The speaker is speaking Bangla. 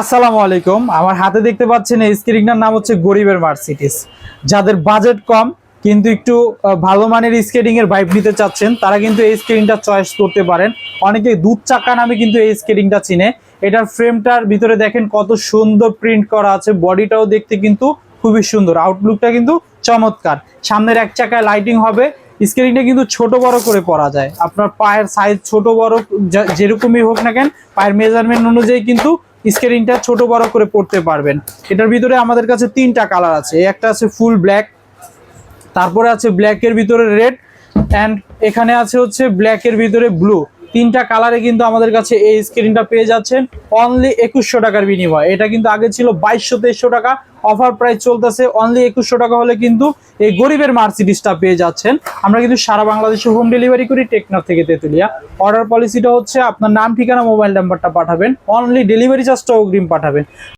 আসসালামু আলাইকুম। আমার হাতে দেখতে পাচ্ছেন এই স্ক্রিনটার নাম হচ্ছে গরিবের মার্সিডিস যাদের বাজেট কম, কিন্তু একটু ভালো মানের স্কেটিং এর ভাইব নিতে চাচ্ছেন, তারা কিন্তু এই স্কেটিংটা চয়েস করতে পারেন। অনেকে দুধ চাকা নামে কিন্তু এই স্কেটিংটা চিনে। এটার ফ্রেমটার ভিতরে দেখেন কত সুন্দর প্রিন্ট করা আছে। বডিটাও দেখতে কিন্তু খুবই সুন্দর। আউটলুকটা কিন্তু চমৎকার। সামনের এক চাকায় লাইটিং হবে। স্ক্রিনটা কিন্তু ছোট বড় করে পরা যায়। আপনার পায়ের সাইজ ছোট বড় যেরকমই হোক না কেন, পায়ের মেজারমেন্ট অনুযায়ী কিন্তু স্ক্রিনটা ছোট বড় করে পড়তে পারবেন। এটার ভিতরে আমাদের কাছে তিনটা কালার আছে। একটা আছে ফুল ব্ল্যাক, তারপরে আছে ব্ল্যাকের ভিতরে রেড, অ্যান্ড এখানে আছে হচ্ছে ব্ল্যাকের ভিতরে ব্লু। তিনটা কালারে কিন্তু আমাদের কাছে এই স্ক্রিনটা পেয়ে যাচ্ছেন। অনলি একুশশো টাকার বিনিময়। এটা কিন্তু আগে ছিল বাইশশো, তেইশশো টাকা। অফার প্রাইস চলতেছে অনলি একুশশো টাকা হলে কিন্তু এই গরিবের মার্সিডিসটা পেয়ে যাচ্ছেন। আমরা কিন্তু সারা বাংলাদেশে হোম ডেলিভারি করি টেকনার থেকে তেতুলিয়া। অর্ডার পলিসিটা হচ্ছে আপনার নাম, ঠিকানা মোবাইল নাম্বারটা পাঠাবেন। অনলি ডেলিভারি চার্জটা অগ্রিম পাঠাবেন।